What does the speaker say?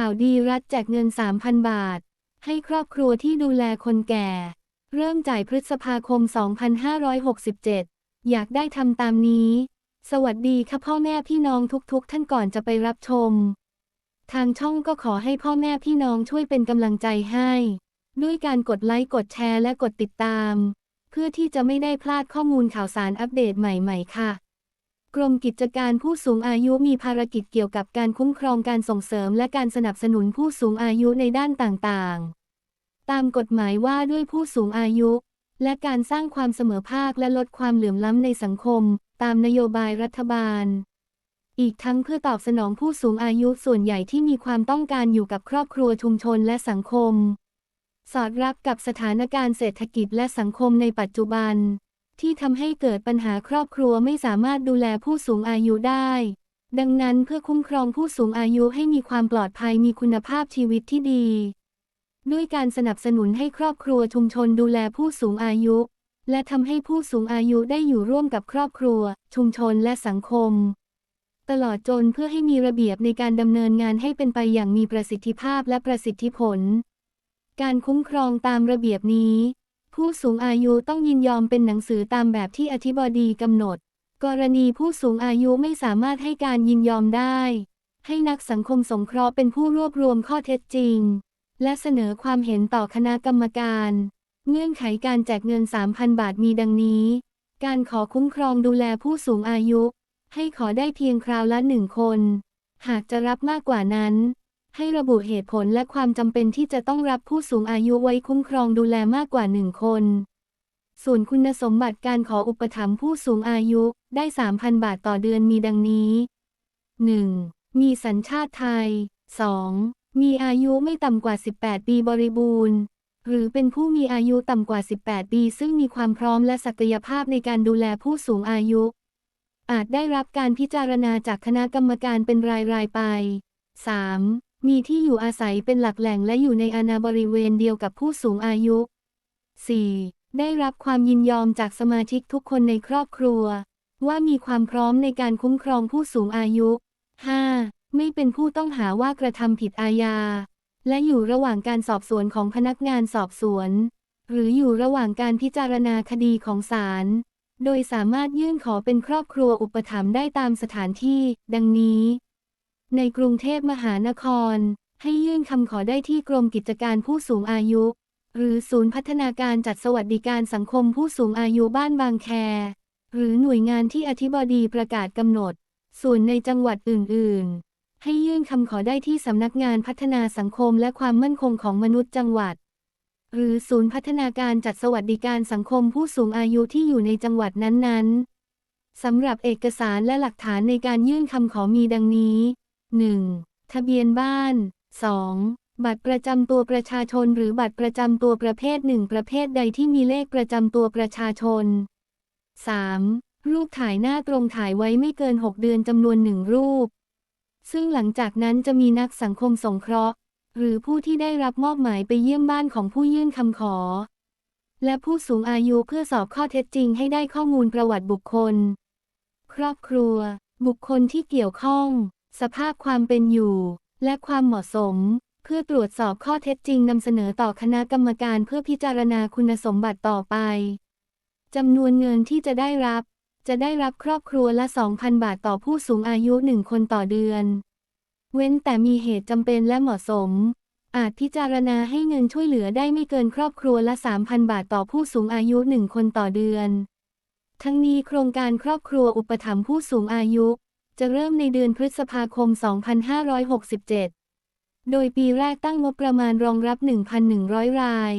ข่าวดีรัฐแจกเงิน 3,000 บาท ให้ครอบครัวที่ดูแลคนแก่ เริ่มจ่ายพฤษภาคม 2567 อยากได้ทำตามนี้ สวัสดีค่ะพ่อแม่พี่น้องทุกๆ ท่านก่อนจะไปรับชม ทางช่องก็ขอให้พ่อแม่พี่น้องช่วยเป็นกำลังใจให้ ด้วยการกดไลค์กดแชร์และกดติดตาม เพื่อที่จะไม่ได้พลาดข้อมูลข่าวสารอัปเดตใหม่ ๆ ค่ะ กรมกิจการผู้สูงอายุมีภารกิจเกี่ยวกับการคุ้มครองการส่งเสริมและการสนับสนุนผู้สูงอายุในด้านต่างๆ ตามกฎหมายว่าด้วยผู้สูงอายุ และการสร้างความเสมอภาคและลดความเหลื่อมล้ำในสังคม ตามนโยบายรัฐบาล อีกทั้งเพื่อตอบสนองผู้สูงอายุส่วนใหญ่ที่มีความต้องการอยู่กับครอบครัวชุมชนและสังคม สอดรับกับสถานการณ์เศรษฐกิจและสังคมในปัจจุบัน ที่ทำให้เกิดปัญหาครอบครัวไม่สามารถดูแลผู้สูงอายุได้ ดังนั้นเพื่อคุ้มครองผู้สูงอายุให้มีความปลอดภัยมีคุณภาพชีวิตที่ดี ด้วยการสนับสนุนให้ครอบครัวชุมชนดูแลผู้สูงอายุ และทำให้ผู้สูงอายุได้อยู่ร่วมกับครอบครัว ชุมชนและสังคม ตลอดจนเพื่อให้มีระเบียบในการดำเนินงานให้เป็นไปอย่างมีประสิทธิภาพและประสิทธิผล การคุ้มครองตามระเบียบนี้ ผู้สูงอายุต้องยินยอมเป็นหนังสือตามแบบที่อธิบดีกำหนด กรณีผู้สูงอายุไม่สามารถให้การยินยอมได้ ให้นักสังคมสงเคราะห์เป็นผู้รวบรวมข้อเท็จจริง และเสนอความเห็นต่อคณะกรรมการ เงื่อนไขการแจกเงิน 3,000 บาทมีดังนี้ การขอคุ้มครองดูแลผู้สูงอายุ ให้ขอได้เพียงคราวละหนึ่งคน หากจะรับมากกว่านั้น ให้ระบุเหตุผลและความจำเป็นที่จะต้องรับผู้สูงอายุไว้คุ้มครองดูแลมากกว่าหนึ่งคนส่วนคุณสมบัติการขออุปถัมภ์ผู้สูงอายุได้ 3,000 บาทต่อเดือนมีดังนี้ 1. มีสัญชาติไทย 2. มีอายุไม่ต่ำกว่า 18 ปีบริบูรณ์ หรือเป็นผู้มีอายุต่ำกว่า 18 ปี ซึ่งมีความพร้อมและศักยภาพในการดูแลผู้สูงอายุ อาจได้รับการพิจารณาจากคณะกรรมการเป็นรายๆไป 3. มีที่อยู่อาศัยเป็นหลักแหล่งและอยู่ในอาณาบริเวณเดียวกับผู้สูงอายุ 4. ได้รับความยินยอมจากสมาชิกทุกคนในครอบครัว ว่ามีความพร้อมในการคุ้มครองผู้สูงอายุ 5. ไม่เป็นผู้ต้องหาว่ากระทำผิดอาญา และอยู่ระหว่างการสอบสวนของพนักงานสอบสวน หรืออยู่ระหว่างการพิจารณาคดีของศาล โดยสามารถยื่นขอเป็นครอบครัวอุปถัมภ์ได้ตามสถานที่ ดังนี้ ในกรุงเทพมหานคร ให้ยื่นคำขอได้ที่กรมกิจการผู้สูงอายุ หรือศูนย์พัฒนาการจัดสวัสดิการสังคมผู้สูงอายุบ้านบางแค หรือหน่วยงานที่อธิบดีประกาศกำหนด ส่วนในจังหวัดอื่น ๆ ให้ยื่นคำขอได้ที่สำนักงานพัฒนาสังคมและความมั่นคงของมนุษย์จังหวัด หรือศูนย์พัฒนาการจัดสวัสดิการสังคมผู้สูงอายุที่อยู่ในจังหวัดนั้น ๆสำหรับเอกสารและหลักฐานในการยื่นคำขอมีดังนี้ 1. ทะเบียนบ้าน 2. บัตรประจำตัวประชาชนหรือบัตรประจำตัวประเภทหนึ่งประเภทใดที่มีเลขประจำตัวประชาชน 3. รูปถ่ายหน้าตรงถ่ายไว้ไม่เกิน 6 เดือนจำนวนหนึ่งรูป ซึ่งหลังจากนั้นจะมีนักสังคมสงเคราะห์ หรือผู้ที่ได้รับมอบหมายไปเยี่ยมบ้านของผู้ยื่นคำขอ และผู้สูงอายุเพื่อสอบข้อเท็จจริงให้ได้ข้อมูลประวัติบุคคล ครอบครัว บุคคลที่เกี่ยวข้อง สภาพความเป็นอยู่ และความเหมาะสม เพื่อตรวจสอบข้อเท็จจริงนำเสนอต่อคณะกรรมการเพื่อพิจารณาคุณสมบัติต่อไปจำนวนเงินที่จะได้รับ จะได้รับครอบครัวละ 2,000 บาทต่อผู้สูงอายุหนึ่งคนต่อเดือน เว้นแต่มีเหตุจำเป็นและเหมาะสม อาจพิจารณาให้เงินช่วยเหลือได้ไม่เกินครอบครัวละ 3,000 บาทต่อผู้สูงอายุหนึ่งคนต่อเดือน ทั้งนี้โครงการครอบครัวอุปถัมภ์ผู้สูงอายุ จะเริ่มในเดือนพฤษภาคม 2567 โดยปีแรกตั้งงบประมาณรองรับ 1,100 ราย